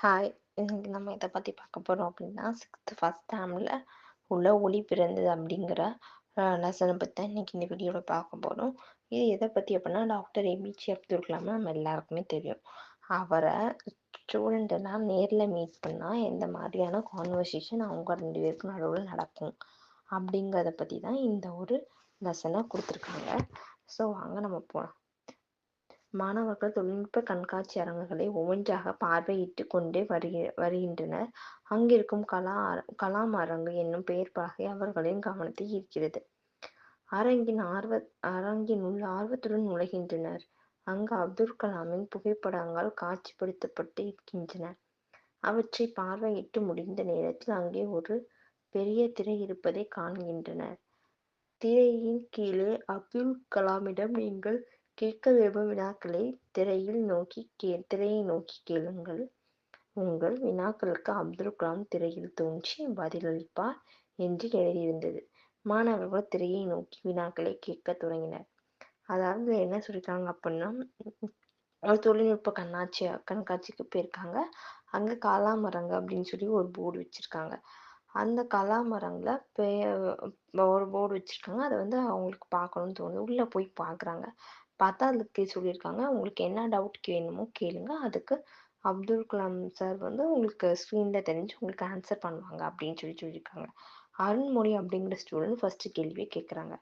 Hi இன்னைக்கு நம்ம எதை பற்றி பார்க்க போகிறோம் அப்படின்னா சிக்ஸ்த்து ஃபஸ்ட் டேமில் உள்ள ஒளி பிறந்தது அப்படிங்கிற லெசனை பற்றி தான் இன்னைக்கு இந்த வீடியோவில் பார்க்க போகிறோம் இது எதை பற்றி அப்படின்னா டாக்டர் ஏபிஜே அப்துல் கலாம் நம்ம எல்லாருக்குமே தெரியும். அவரை ஸ்டூடெண்ட் எல்லாம் நேரில் மீட் பண்ணால் எந்த மாதிரியான கான்வர்சேஷன் அவங்க ரெண்டு பேருக்கும் நடுவில் நடக்கும் அப்படிங்கிறத பற்றி தான் இந்த ஒரு லெசனை கொடுத்துருக்காங்க. ஸோ வாங்க நம்ம போகலாம் மாணவர்கள் தொழில்நுட்ப கண்காட்சி அரங்குகளை ஒவ்வொன்றாக பார்வையிட்டு கொண்டே வருகி வருகின்றனர். அங்கிருக்கும் கலா கலாம் அரங்கு என்னும் பெயர் பலகை அவர்களின் கவனத்தை ஈர்க்கிறது அரங்கின் ஆர்வ அரங்கினுள் ஆர்வத்துடன் நுழைகின்றனர். அங்கு அப்துல் கலாமின் புகைப்படங்கள் காட்சிப்படுத்தப்பட்டு இருக்கின்றன. அவற்றை பார்வையிட்டு முடிந்த நேரத்தில் அங்கே ஒரு பெரிய திரை இருப்பதை காண்கின்றனர். திரையின் கீழே அப்துல் கலாமிடம் நீங்கள் கேட்க விரும்பும் வினாக்களை திரையில் நோக்கி கே திரையை நோக்கி கேளுங்கள். உங்கள் வினாக்களுக்கு அப்துல் கலாம் திரையில் தோன்றி பதிலளிப்பார் என்று எழுதியிருந்தது. மாணவர்கள் திரையை நோக்கி வினாக்களை கேட்க தொடங்கினர். அதாவது என்ன சொல்லியிருக்காங்க அப்படின்னா ஒரு தொழில்நுட்ப கண்ணாட்சி கண்காட்சிக்கு போயிருக்காங்க. அங்கே காலாமரங்க அப்படின்னு சொல்லி ஒரு போர்டு வச்சிருக்காங்க. அந்த கலாமரங்களை ஒரு போர்டு வச்சிருக்காங்க. அதை வந்து அவங்களுக்கு பார்க்கணும்னு தோணுது. உள்ளே போய் பார்க்குறாங்க பார்த்தா அதுக்கு சொல்லியிருக்காங்க. உங்களுக்கு என்ன டவுட் வேணுமோ கேளுங்க. அதுக்கு அப்துல் கலாம் சார் வந்து உங்களுக்கு ஸ்க்ரீனில் தெரிஞ்சு உங்களுக்கு ஆன்சர் பண்ணுவாங்க அப்படின்னு சொல்லி சொல்லியிருக்காங்க. அருண்மொழி அப்படிங்கிற ஸ்டூடெண்ட் ஃபர்ஸ்ட் கேள்வியை கேட்குறாங்க.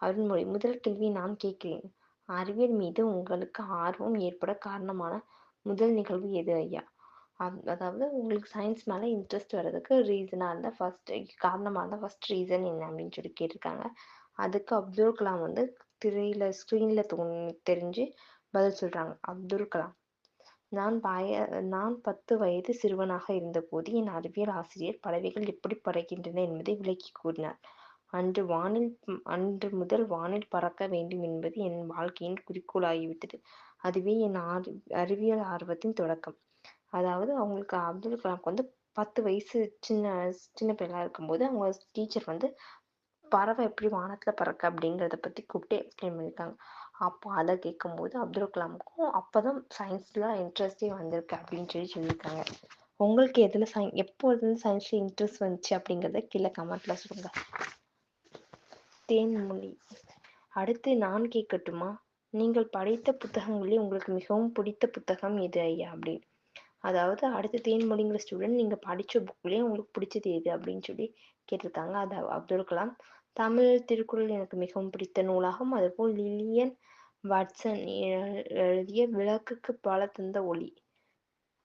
அருண்மொழி முதல் கேள்வி நான் கேட்கிறேன். அறிவியல் மீது உங்களுக்கு ஆர்வம் ஏற்பட காரணமான முதல் நிகழ்வு எது ஐயா? அதாவது உங்களுக்கு சயின்ஸ் மேலே இன்ட்ரெஸ்ட் வர்றதுக்கு ரீசனாக இருந்தால் ஃபர்ஸ்ட் காரணமாக இருந்தால் ஃபர்ஸ்ட் ரீசன் என்ன அப்படின்னு சொல்லி கேட்டிருக்காங்க. அதுக்கு அப்துல் கலாம் வந்து திரையில ஸ்க்ரீன்ல தோன் தெரிஞ்சு பதில் சொல்றாங்க. அப்துல் கலாம். நான் பய நான் பத்து வயது சிறுவனாக இருந்தபோது என் அறிவியல் ஆசிரியர் பறவைகள் எப்படி பறக்கின்றன என்பதை விளக்கி கூறினார். அன்று வானில் அன்று முதல் வானில் பறக்க வேண்டும் என்பது என் வாழ்க்கையின் குறிக்கோளாகிவிட்டது. அதுவே என் அறிவியல் ஆர்வத்தின் தொடக்கம். அதாவது அவங்களுக்கு அப்துல் கலாம்க்கு வந்து பத்து வயசு சின்ன சின்ன பிள்ளையாக இருக்கும்போது அவங்க டீச்சர் வந்து பறவை எப்படி வானத்தில் பறக்க அப்படிங்கிறத பற்றி கூப்பிட்டு எக்ஸ்பிளைன் பண்ணியிருக்காங்க அப்போ அதை கேட்கும்போது அப்துல் கலாமுக்கும் அப்போ தான் சயின்ஸில் இன்ட்ரெஸ்டே வந்திருக்கு அப்படின்னு சொல்லி சொல்லியிருக்காங்க உங்களுக்கு எதில் சயின் எப்போதுலேருந்து சயின்ஸில் இன்ட்ரெஸ்ட் வந்துச்சு அப்படிங்கிறத கீழே கமெண்ட்டில் சொல்லுங்க. தேன்மொழி. அடுத்து நான் கேட்கட்டுமா? நீங்கள் படித்த புத்தகங்களில் உங்களுக்கு மிகவும் பிடித்த புத்தகம் எது ஐயா அப்படின்னு அதாவது அடுத்து தேன்மொழிங்கிற ஸ்டூடெண்ட் நீங்கள் படித்த புக்லேயே உங்களுக்கு பிடிச்சது எது அப்படின்னு சொல்லி கேட்டிருக்காங்க. அது அப்துல் கலாம். தமிழ் திருக்குறள் எனக்கு மிகவும் பிடித்த நூலாகும். அதுபோல் லில்லியன் வாட்சன் எழுதிய விளக்குக்கு பல தந்த ஒளி.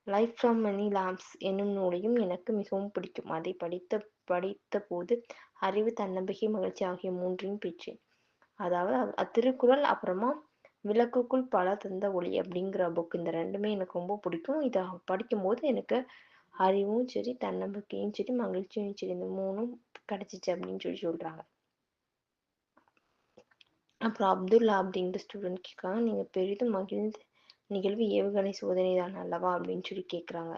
லைஃப் ஃப்ரம் மெனி லாம்ப்ஸ் என்னும் நூலையும் எனக்கு மிகவும் பிடிக்கும். அதை படித்த படித்த போது அறிவு தன்னம்பிக்கை மகிழ்ச்சி ஆகிய மூன்றையும் பெற்றேன் அதாவது அத்திருக்குறள் அப்புறமா விளக்குக்குள் பல தந்த ஒளி அப்படிங்கிற புக். இந்த ரெண்டுமே எனக்கு ரொம்ப பிடிக்கும். இதை படிக்கும்போது எனக்கு அறிவும் சரி தன்னம்பிக்கையும் சரி மகிழ்ச்சியும் சரி இந்த மூணும் கிடைச்சிச்சு அப்படின்னு சொல்லி சொல்றாங்க. அப்புறம் அப்துல்லா அப்படிங்கிற ஸ்டூடெண்ட் கேட்காங்க நீங்க பெரிதும் மகிழ்ந்த நிகழ்வு ஏவுகணை சோதனை தான் அல்லவா அப்படின்னு சொல்லி கேட்குறாங்க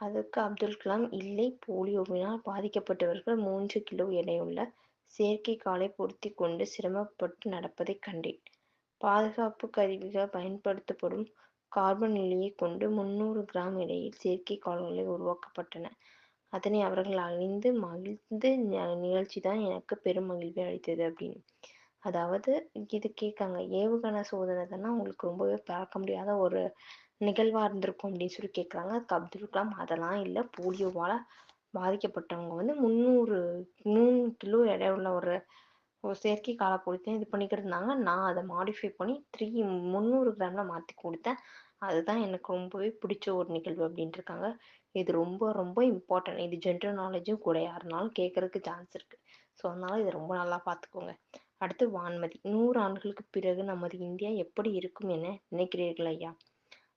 அதுக்கு அப்துல் கலாம் இல்லை போலியோவினால் பாதிக்கப்பட்டவர்கள் மூன்று கிலோ எடையுள்ள செயற்கை காலை பொருத்தி கொண்டு சிரமப்பட்டு நடப்பதை கண்டேன். பாதுகாப்பு கருவிகள் பயன்படுத்தப்படும் கார்பன் நிலையை கொண்டு முன்னூறு கிராம் எடையில் செயற்கை கால்களை உருவாக்கப்பட்டன. அதனை அவர்கள் அழிந்து மகிழ்ந்து நிகழ்ச்சி தான் எனக்கு பெரும் மகிழ்வை அளித்தது அப்படின்னு. அதாவது இது கேட்காங்க ஏவுகணை சோதனை தானே உங்களுக்கு ரொம்பவே பார்க்க முடியாத ஒரு நிகழ்வா இருந்திருக்கும் அப்படின்னு சொல்லி கேட்குறாங்க. அதுக்கு அப்துல் கலாம் அதெல்லாம் இல்லை. போலியோவால பாதிக்கப்பட்டவங்க வந்து முந்நூறு மூணு கிலோ எடை உள்ள ஒரு செயற்கை காலை பொறுத்து இது பண்ணிக்கிட்டு இருந்தாங்க நான் அதை மாடிஃபை பண்ணி த்ரீ முந்நூறு கிராமில் மாற்றி கொடுத்தேன். அதுதான் எனக்கு ரொம்பவே பிடிச்ச ஒரு நிகழ்வு அப்படின்ட்டு இருக்காங்க இது ரொம்ப ரொம்ப இம்பார்ட்டன்ட் இது ஜென்ரல் நாலேஜும் கூட யாருனாலும் கேட்கறதுக்கு சான்ஸ் இருக்குது ஸோ அதனால இதை ரொம்ப நல்லா பார்த்துக்கோங்க. அடுத்து வான்மதி. நூறு ஆண்டுகளுக்கு பிறகு நமது இந்தியா எப்படி இருக்கும் என நினைக்கிறீர்கள் ஐயா?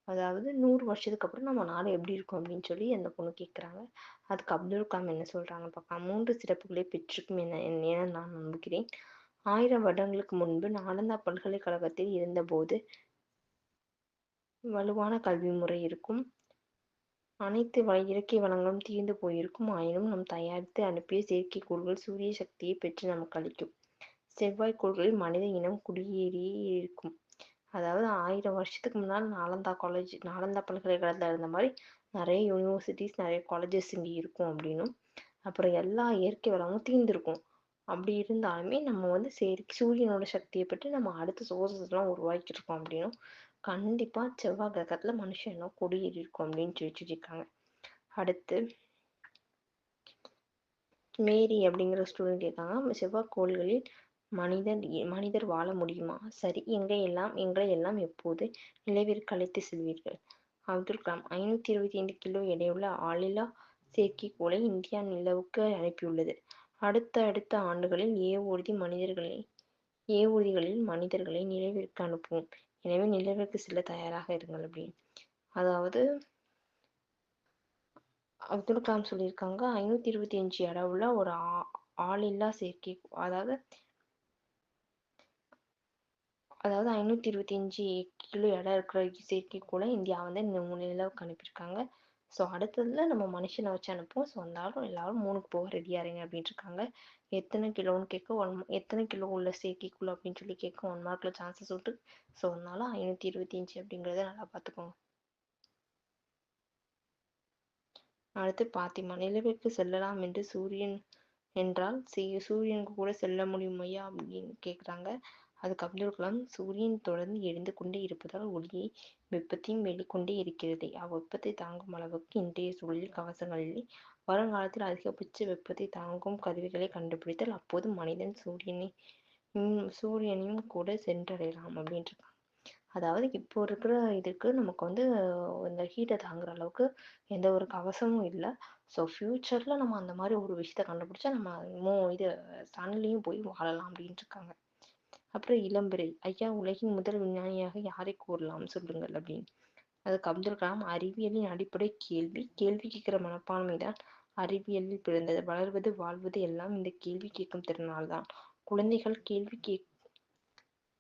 அதாவது நூறு வருஷத்துக்கு அப்புறம் நம்ம நாடு எப்படி இருக்கும் அப்படின்னு சொல்லி அந்த பொண்ணு கேட்குறாங்க அதுக்கு அப்துல் கலாம் என்ன சொல்கிறாங்க பார்க்கலாம் மூன்று சிறப்புகளை பெற்றிருக்கும் என என நான் நம்புகிறேன். ஆயிரம் வருடங்களுக்கு முன்பு நாலந்தா பல்கலைக்கழகத்தில் இருந்தபோது வலுவான கல்வி முறை இருக்கும். அனைத்து இயற்கை வளங்களும் தீர்ந்து போயிருக்கும். ஆயினும் நம் தயாரித்து அனுப்பிய செயற்கைக்கோள்கள் சூரிய சக்தியை பெற்று நமக்கு அளிக்கும். செவ்வாய் கோள்களில் மனித இனம் குடியேறியே இருக்கும். அதாவது ஆயிரம் வருஷத்துக்கு முன்னால் நாலந்தா காலேஜ் நாலந்தா பல்கலைக்கழகத்தில் இருந்த மாதிரி நிறைய யூனிவர்சிட்டிஸ் நிறைய காலேஜஸ் இங்கே இருக்கும் அப்படின்னும். அப்புறம் எல்லா இயற்கை வளமும் தீர்ந்துருக்கும். அப்படி இருந்தாலுமே நம்ம வந்து சரி சூரியனோட சக்தியை பற்றி நம்ம அடுத்த சோர்சஸ்லாம் உருவாக்கியிருக்கோம் அப்படின்னும். கண்டிப்பாக செவ்வாய் கிரகத்தில் மனுஷன் இன்னும் குடியேறி இருக்கும் அப்படின்னு சொல்லி சொல்லியிருக்காங்க. அடுத்து மேரி அப்படிங்கிற ஸ்டூடெண்ட் கேட்காங்க செவ்வாய் கோள்களில் மனிதன் மனிதர் வாழ முடியுமா? சரி எங்கே எல்லாம் எங்களை எல்லாம் எப்போது நிலவிற்கு அழைத்து செல்வீர்கள்? அப்துல் கலாம் ஐநூத்தி இருபத்தி ஐந்து கிலோ எடையுள்ள ஆளில்லா செயற்கைக்கோளை இந்தியா நிலவுக்கு அனுப்பியுள்ளது. அடுத்த அடுத்த ஆண்டுகளில் ஏவூர்தி மனிதர்களை ஏவூர்திகளில் மனிதர்களை நிலவிற்கு அனுப்புவோம். எனவே நிலவிற்கு செல்ல தயாராக இருங்கள் அப்படின்னு. அதாவது அப்துல் கலாம் சொல்லியிருக்காங்க ஐநூத்தி இருபத்தி அஞ்சு அளவுல ஒரு ஆளில்லா செயற்கை அதாவது அதாவது ஐநூத்தி இருபத்தி அஞ்சு கிலோ எடை இருக்கிற செயற்கைக்கோளை இந்தியா வந்து இந்த மூணு நிலவுக்கு அனுப்பியிருக்காங்க. ஸோ அடுத்ததுல நம்ம மனுஷனை வச்சு அனுப்புவோம். ஸோ வந்தாலும் எல்லாரும் மூணுக்கு போக ரெடியாக இருங்க அப்படின்ட்டு இருக்காங்க. எத்தனை கிலோன்னு கேட்க ஒன் எத்தனை கிலோ உள்ள செயற்கைக்குள்ள அப்படின்னு சொல்லி கேட்க ஒன் மார்க்ல சான்சஸ் உண்டு. ஸோ அதனால ஐநூத்தி இருபத்தி அஞ்சு அப்படிங்கிறத நல்லா பார்த்துக்கோங்க. அடுத்து பாத்திமா நிலவிற்கு செல்லலாம் என்று சூரியன் என்றால் சூரியனுக்கு கூட செல்ல முடியுமையா அப்படின்னு கேக்குறாங்க. அதுக்கு அப்துல் கலாம் சூரியன் தொடர்ந்து எழுந்து கொண்டே இருப்பதால் ஒளியை வெப்பத்தையும் வெளிக்கொண்டே இருக்கிறது. அவ்வெப்பத்தை தாங்கும் அளவுக்கு இன்றைய சூழலில் கவசங்கள் இல்லை வருங்காலத்தில் அதிகபட்ச வெப்பத்தை தாங்கும் கருவிகளை கண்டுபிடித்தால் அப்போது மனிதன் சூரியனை சூரியனையும் கூட சென்றடையலாம் அப்படின்ட்டு அதாவது இப்போ இருக்கிற இதுக்கு நமக்கு வந்து இந்த ஹீட்டை தாங்குற அளவுக்கு எந்த ஒரு கவசமும் இல்லை. ஸோ ஃப்யூச்சரில் நம்ம அந்த மாதிரி ஒரு விஷயத்தை கண்டுபிடிச்சா நம்ம இது சன்லேயும் போய் வாழலாம் அப்படின்ட்டு இருக்காங்க அப்புறம் இளம்பிறை ஐயா உலகின் முதல் விஞ்ஞானியாக யாரை கூறலாம்? சொல்லுங்கள் அப்படின்னு. அதுக்கு அப்துல் கலாம் அறிவியலின் அடிப்படை கேள்வி. கேள்வி கேட்கிற மனப்பான்மைதான் அறிவியலில் பிறந்தது. வளர்வது வாழ்வது எல்லாம் இந்த கேள்வி கேட்கும் திறனால்தான் குழந்தைகள் கேள்வி கேக்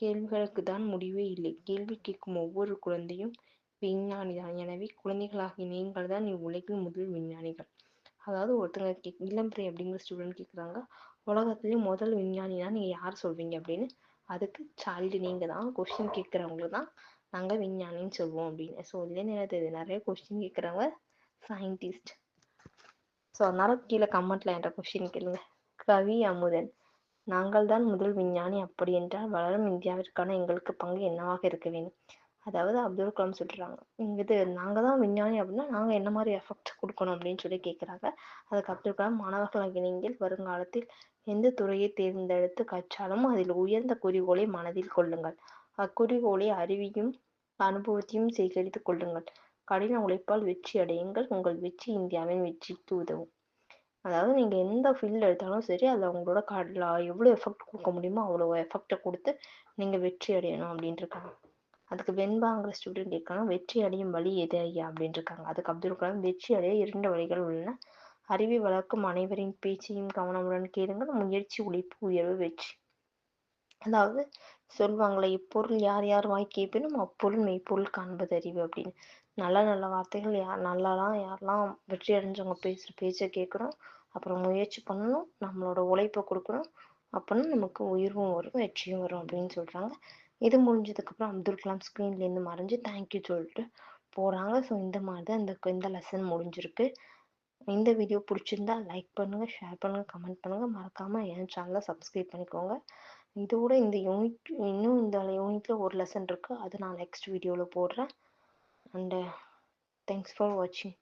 கேள்விகளுக்கு தான் முடிவே இல்லை. கேள்வி கேட்கும் ஒவ்வொரு குழந்தையும் விஞ்ஞானி தான். எனவே குழந்தைகளாகிய நீங்கள் தான் இவ்வுலகின் முதல் விஞ்ஞானிகள். அதாவது ஒருத்தங்க கே இளம்பிறை அப்படிங்கிற ஸ்டூடெண்ட் கேட்குறாங்க உலகத்துலேயும் முதல் விஞ்ஞானி தான் நீங்க யார் சொல்வீங்க அப்படின்னு அதுக்கு சைல்டு நீங்கள் தான் கொஸ்டின் கேட்கறவங்க தான் நாங்கள் விஞ்ஞானின்னு சொல்லுவோம் அப்படின்னு. ஸோ இதே என்ன நிறைய கொஸ்டின் கேட்குறவங்க சயின்டிஸ்ட் ஸோ அதனால கீழே கமெண்ட்ல என்ற கொஸ்டின் கேளுங்க. கவி அமுதன் நாங்கள் தான் முதல் விஞ்ஞானி அப்படி என்றால் வளரும் இந்தியாவிற்கான எங்களுக்கு பங்கு என்னவாக இருக்க வேண்டும்? அதாவது அப்துல் கலாம் சொல்றாங்க. இங்க இது நாங்கள் தான் விஞ்ஞானி அப்படின்னா நாங்கள் என்ன மாதிரி எஃபெக்ட் கொடுக்கணும் அப்படின்னு சொல்லி கேட்குறாங்க. அதுக்கு அப்துல் கலாம் மாணவர்களாகிய நீங்கள் வருங்காலத்தில் எந்த துறையை தேர்ந்தெடுத்து கற்றாலும் அதில் உயர்ந்த குறிக்கோளை மனதில் கொள்ளுங்கள். அக்குறிக்கோளை அறிவியும் அனுபவத்தையும் சேகரித்துக் கொள்ளுங்கள். கடின உழைப்பால் வெற்றி அடையுங்கள். உங்கள் வெற்றி இந்தியாவின் வெற்றிக்கு உதவும். அதாவது நீங்க எந்த ஃபீல்டு எடுத்தாலும் சரி அதுல உங்களோட கடல எவ்வளவு எஃபெக்ட் கொடுக்க முடியுமோ அவ்வளவு எஃபெக்டை கொடுத்து நீங்க வெற்றி அடையணும் அப்படின்ட்டு அதுக்கு வெண்பாங்கிற ஸ்டூடெண்ட் இருக்காங்க வெற்றி அடையும் வழி எது ஐயா? அப்படின்னு இருக்காங்க அதுக்கு அப்துல் கலாம் வெற்றி அடைய இரண்டு வழிகள் உள்ளன. அறிவை வளர்க்கும் அனைவரின் பேச்சையும் கவனமுடன் கேளுங்கள். முயற்சி உழைப்பு உயர்வு வெற்றி. அதாவது சொல்லுவாங்களே இப்பொருள் யார் யார் வாய் கேட்பினும் அப்பொருள் மெய்ப்பொருள் காண்பது அறிவு அப்படின்னு. நல்ல நல்ல வார்த்தைகள் யார் நல்லாலாம் யாரெல்லாம் வெற்றி அடைஞ்சவங்க பேசுகிற பேச்சை கேட்கணும் அப்புறம் முயற்சி பண்ணணும் நம்மளோட உழைப்பை கொடுக்கணும் அப்போனா நமக்கு உயர்வும் வரும் வெற்றியும் வரும் அப்படின்னு சொல்கிறாங்க இது முடிஞ்சதுக்கப்புறம் அப்துல் கலாம் ஸ்க்ரீன்லேருந்து மறைஞ்சு தேங்க்யூ சொல்லிட்டு போகிறாங்க ஸோ இந்த மாதிரி தான் இந்த இந்த லெசன் முடிஞ்சிருக்கு. இந்த வீடியோ பிடிச்சிருந்தா லைக் பண்ணுங்கள் ஷேர் பண்ணுங்க கமெண்ட் பண்ணுங்கள் மறக்காமல் என் சேனலை சப்ஸ்கிரைப் பண்ணிக்கோங்க. இதோட இந்த யூனிட் இன்னும் இந்த யூனிட்டில் ஒரு லெசன் இருக்குது அது நான் நெக்ஸ்ட் வீடியோவில் போடுறேன். அண்டு தேங்க்ஸ் ஃபார் வாட்சிங்